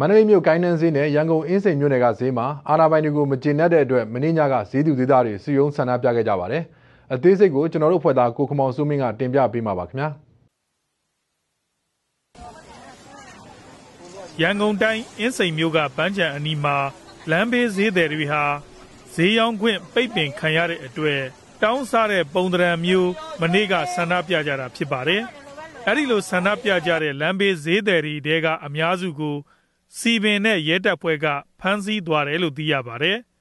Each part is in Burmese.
မန္တလေးမြို့ကိုင်းနှန်းဈေးနဲ့ရန်ကုန်အင်းစိန်မြို့နယ်ကဈေးမှာအာဏာပိုင်တွေကိုမကျေနပ်တဲ့အတွက်မင်းညကဈေးသူဈေးသားတွေစီယုံဆန္ဒပြခဲ့ကြပါတယ်။အသေးစိတ်ကိုကျွန်တော်တို့ဖွဲ့သားကိုခမောင်စိုးမင်းကတင်ပြပေးမှာပါခင်ဗျာ။ရန်ကုန်တိုင်းအင်းစိန်မြို့ကပန်းချံအနီးမှာလမ်းဘေးဈေးသည်တွေဟာဈေးရောင်းခွင့်ပိတ်ပင်ခံရတဲ့အတွက်တောင်းစားတဲ့ပုံသဏ္ဍာန်မျိုးမနေ့ကဆန္ဒပြကြတာဖြစ်ပါတယ်။အဲဒီလိုဆန္ဒပြကြတဲ့လမ်းဘေးဈေးသည်တွေတဲကအများစုကို စီပင်နဲ့ ရဲတပ်ဖွဲ့က ဖမ်းဆီးသွားတယ်လို့ သိရပါတယ်။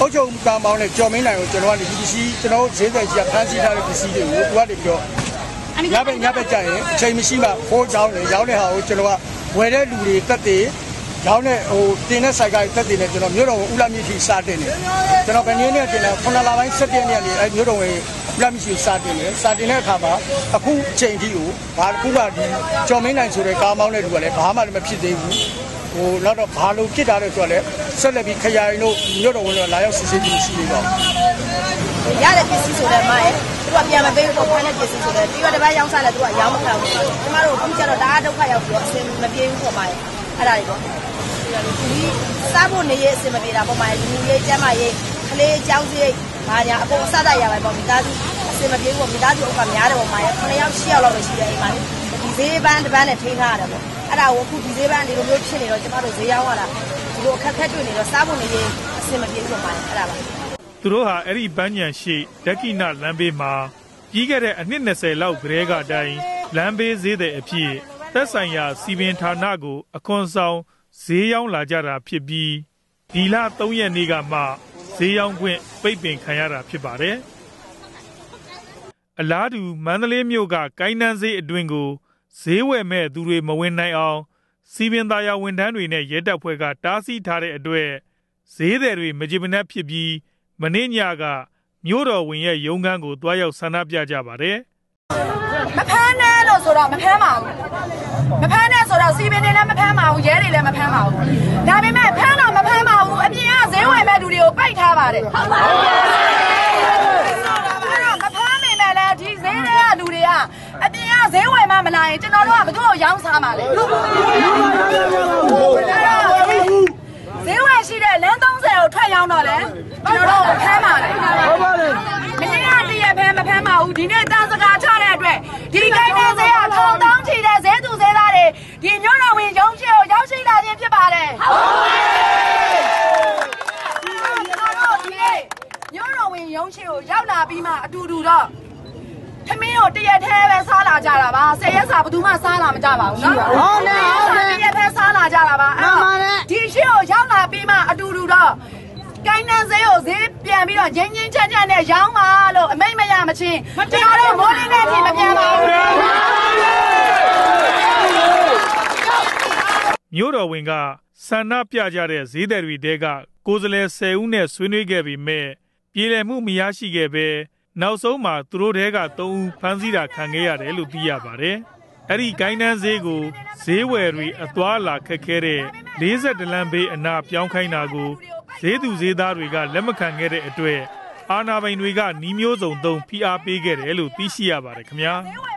အုတ်ချုပ်ကံပေါင်းနဲ့ကြော်မင်းနိုင်ကို ကျွန်တော်ကနေဒီပစ္စည်း ကျွန်တော်ဈေးသက်ကြီးက ဖမ်းဆီးထားတဲ့ ပစ္စည်းတွေကို သူကနေပြီးတော့ ညဘက်ညဘက်ကြရင်အချိန်မရှိမှဖိုးချောင်းနဲ့ရောင်းတဲ့ဟာကိုကျွန်တော်ကဝယ်တဲ့လူတွေတက်တယ်ရောင်းတဲ့ဟိုတင်တဲ့ဆိုင်ကတက်တယ်နဲ့ကျွန်တော်မြို့တော်ဦးလာမြင့်ထိစတင်တယ်ကျွန်တော်ဘယ်နည်းနဲ့တင်လဲ9လပိုင်း7ရက်နေ့ကနေအဲမြို့တော်ဝင်ဦးလာမြင့်ထိစတင်တယ်စတင်တဲ့အခါမှာအခုချိန်ထိကိုဘာအခုကဒီကြော်မင်းနိုင်ဆိုတဲ့ကားမောင်းတဲ့လူကလည်းဘာမှလည်းမဖြစ်သေးဘူးဟိုနောက်တော့ဘာလို့ဖြစ်တာလဲဆိုတော့လေဆက်လက်ပြီးခရိုင်တို့မြို့တော်ဝင်တော့လာရောက်စစ်ဆေးကြည့်ရှိနေတော့ရတဲ့ပစ္စည်းဆိုလည်းမရဲ့ သူကပြန်မပေးဘူးပေါ့ဖမ်းတဲ့ပစ္စည်းဆိုလည်းပြီးတော့တစ်ပတ်ရောင်းစားလည်းသူကရောင်းမခံဘူးကျမတို့အခုကျတော့ဒါအဒုက္ခရောက်ပြီးတော့အဆင်မပြေဘူးပေါ့မရဲ့အဲ့ဒါတွေပေါ့ဒီစားဖို့နေရအဆင်မပြေတာပေါ့မရဲ့လူရေးကျမရေးကလေးအကြောင်းစရိတ်ဘာညာအကုန်အစတရပါပေါ့မိသားစုအဆင်မပြေဘူးပေါ့မိသားစုဥက္ကများတယ်ပေါ့မရဲ့9ယောက်10ယောက်လောက်ပဲရှိတယ်အိမ်မှာဒီဈေးပန်းတစ်ပန်းနဲ့ထိန်းထားရတယ်ပေါ့အဲ့ဒါကိုအခုဒီဈေးပန်းဒီလိုမျိုးဖြစ်နေတော့ကျမတို့ဈေးရောက်လာဒီလိုအခက်အခဲတွေ့နေတော့စားဖို့နေရေးအဆင်မပြေဘူးပေါ့မရဲ့အဲ့ဒါပါ သူတို့ဟာအဲ့ဒီပန်းညံရှိဒက္ခိဏလမ်းဘေးမှာကြီးခဲ့တဲ့အနှစ်20လောက်ကလေးကအတိုင်းလမ်းဘေးဈေးတဲ့အဖြစ်သက်ဆိုင်ရာစီပင်ဌာနကို အခွန်ဆောင်ဈေးရောက်လာကြတာဖြစ်ပြီးဒီလ3ရက်နေ့ကမှဈေးရောက်ခွင့်ပိတ်ပင်ခံရတာဖြစ်ပါတယ်အလားတူမန္တလေးမြို့ကကိုင်းနှန်းဈေးအတွင်းကိုဈေးဝယ်မဲ့သူတွေမဝင်နိုင်အောင် စီပင်သားရဝန်ထမ်းတွေနဲ့ရဲတပ်ဖွဲ့ကတားဆီးထားတဲ့အတွက်ဈေးသည်တွေမကြည်မနှက်ဖြစ်ပြီး မနေ့ညကမြို့တော်ဝင်ရဲ့ရုံးခန်းကိုတွားရောက်ဆန္ဒပြကြပါတယ်မဖမ်းနဲ့လို့ဆိုတော့မဖမ်းပါဘူးမဖမ်းနဲ့ဆိုတော့စီပင်တွေလည်းမဖမ်းပါဘူးရဲတွေလည်းမဖမ်းပါဘူးဒါပေမဲ့ဖမ်းတော့မဖမ်းပါဘူးအပြင်ကဈေးဝယ်မဲ့လူတွေကိုပိတ်ထားပါတယ်ဟုတ်ပါဘူးမဖမ်းမိမဲ့လည်းဒီဈေးတွေကလူတွေကအပြင်ကဈေးဝယ်မှမလာရင်ကျွန်တော်တို့ကဘယ်သူ့ကိုရောင်းစားမှာလဲဈေးဝယ်ရှိတဲ့လမ်း30ကိုထွက်ရောင်းတော့လဲကျွန်တော်တို့ဖမ်းပါလေဟုတ်ပါတယ်မင်းကတ ရက်ဖမ်းမဖမ်းပါဘူးဒီနေ့တန်စကားချတဲ့အတွက်ဒီကိန်းနဲ့ဈေးကထောင်တောင်းချီတဲ့ဈေးသူဈေးသားတွေဒီမြို့တော်ဝင်ရုံးချေကိုရောက်ရှိလာခြင်းဖြစ်ပါတယ်ဟုတ်ပါတယ်ဒီနေ့မြို့တော်ဝင်ရုံးချေကိုရောက်လာပြီးမှအတူတူတော့ထမင်းကိုတရက်သေးပဲစားလာကြတာပါဆယ်ရက်စာဘယ်သူမှစားလာမကြပါဘူးနော်ဟုတ်တယ်ဟုတ်တယ်တရက်သေးစားလာကြတာပါအဲ့တော့ဒီရှေ့ကိုရောက်လာပြီးမှအတူတူတော့ ကိုင်းနှန်းဈေးကိုဈေးပြန်ပြီးတော့ငင်းငင်းချက်ချက်နဲ့ရောင်းပါလို့အမိတ်မရမချင်းကျွန်တော်တို့မိုးလင်းတဲ့အချိန်မပြန်ပါဘူးမြို့တော်ဝင်ကဆန္ဒပြကြတဲ့ဈေးသည်တွေတဲကကိုယ်စလဲ10ဦးနဲ့ဆွေးနွေးခဲ့ပြီးမြဲပြည်လည်မှုမရရှိခဲ့ပဲနောက်ဆုံးမှာသူတို့တဲက3ဦးဖမ်းဆီးတာခံခဲ့ရတယ်လို့သိရပါတယ်။အဲ့ဒီဂိုင်းနှန်းဈေးကိုဈေးဝယ်တွေအသွားလာခက်ခဲတဲ့40လမ်းဘေးအနာပြောင်းခိုင်းတာကို ဈေးသူဈေးသားတွေကလက်မခံခဲ့တဲ့အတွက်အာနာပိုင်တွေကနှီးမျိုးစုံသုံးဖိအားပေးခဲ့တယ်လို့သိရှိရပါတယ်ခင်ဗျာ။